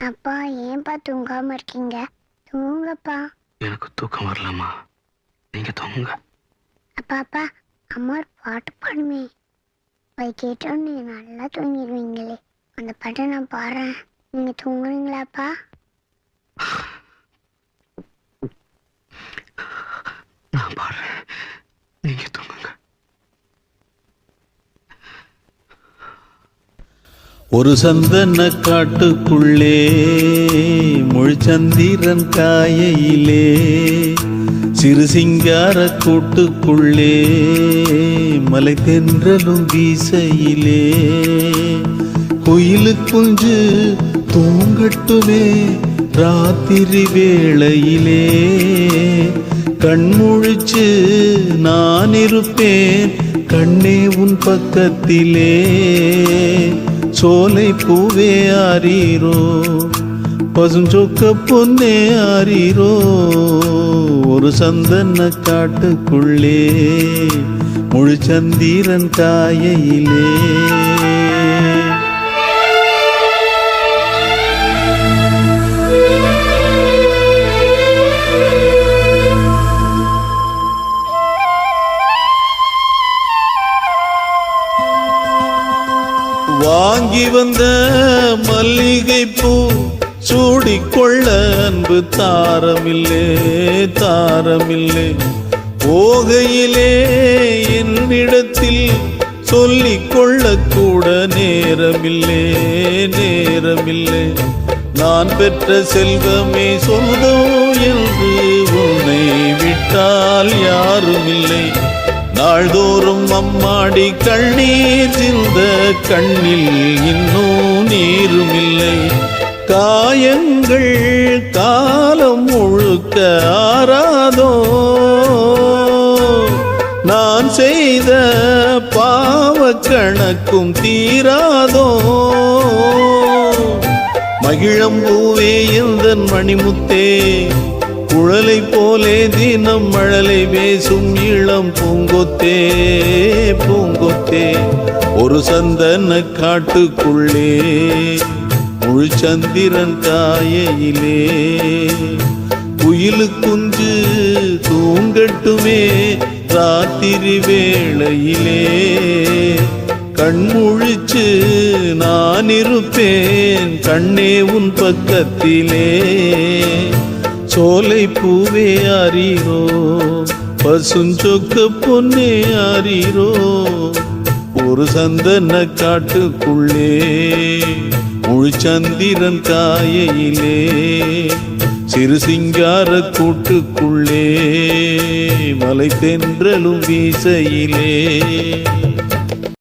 அப்பா ஏன்பா தூங்காம இருக்கீங்க? தூங்கப்பா எனக்கு தூக்கம் வரலம்மா. நீங்க தூங்குங்க. அப்பா அப்பா அம்மா ஒரு பாட்டு பாடுமே. அது கேட்டோன்னு நல்லா தூங்கிடுவீங்களே. அந்த பாட்டை நான் பாடுறேன். நீங்க தூங்குறீங்களாப்பா நான் பாடுறேன் நீங்க தூங்குங்க ஒரு சந்தன காட்டுக்குள்ளே முழுச்சந்திரன் காயையிலே சிறு சிங்கார கூட்டுக்குள்ளே மலை தென்றலும் வீசையிலே. குயிலு குஞ்சு தூங்கட்டுமே ராத்திரி வேளையிலே. கண்முழிச்சு நான் இருப்பேன் கண்ணே உன் பக்கத்திலே. சோலை பூவே ஆறீரோ பசுஞ்சொக்க பொன்னே ஆறீரோ ஒரு சந்தன காட்டுக்குள்ளே முழு சந்திரன் காயையிலே வாங்கி வந்த மல்லிகை பூ சூடிக்கொள்ள அன்பு தாரமில்லே தாரமில்லே. போகையிலே என்னிடத்தில் சொல்லிக் கொள்ள கூட நேரமில்லே நேரமில்லை. நான் பெற்ற செல்வமே சொந்தோ என்று உன்னை விட்டால் யாருமில்லை. நாள்தோறும் அம்மாடி கண்ணீர் சிந்த கண்ணில் இன்னும் நீரும் இல்லை காயங்கள் காலம் முழுக்க ஆறாதோ? நான் செய்த பாவ கணக்கும் தீராதோ? மகிழம்பூவே எந்தன் மணிமுத்தே குழலை போலே தினம் மழலை பேசும் இளம் பூங்கொத்தே பூங்கொத்தே. ஒரு சந்தன காட்டுக்குள்ளே முழு சந்திரன் காயையிலே குயிலு குஞ்சு தூங்கட்டுமே ராத்திரி வேளையிலே. கண்முழிச்சு நான் இருப்பேன் கண்ணே உன் பக்கத்திலே. சோலை பூவே அறிரோ பசுஞ்சொக்க பொன்னே அறிரோ ஒரு சந்தன காட்டுக்குள்ளே முழுச்சந்திரன் காயிலே சிறு சிங்கார கூட்டுக்குள்ளே மலை தென்றலும் வீசையிலே.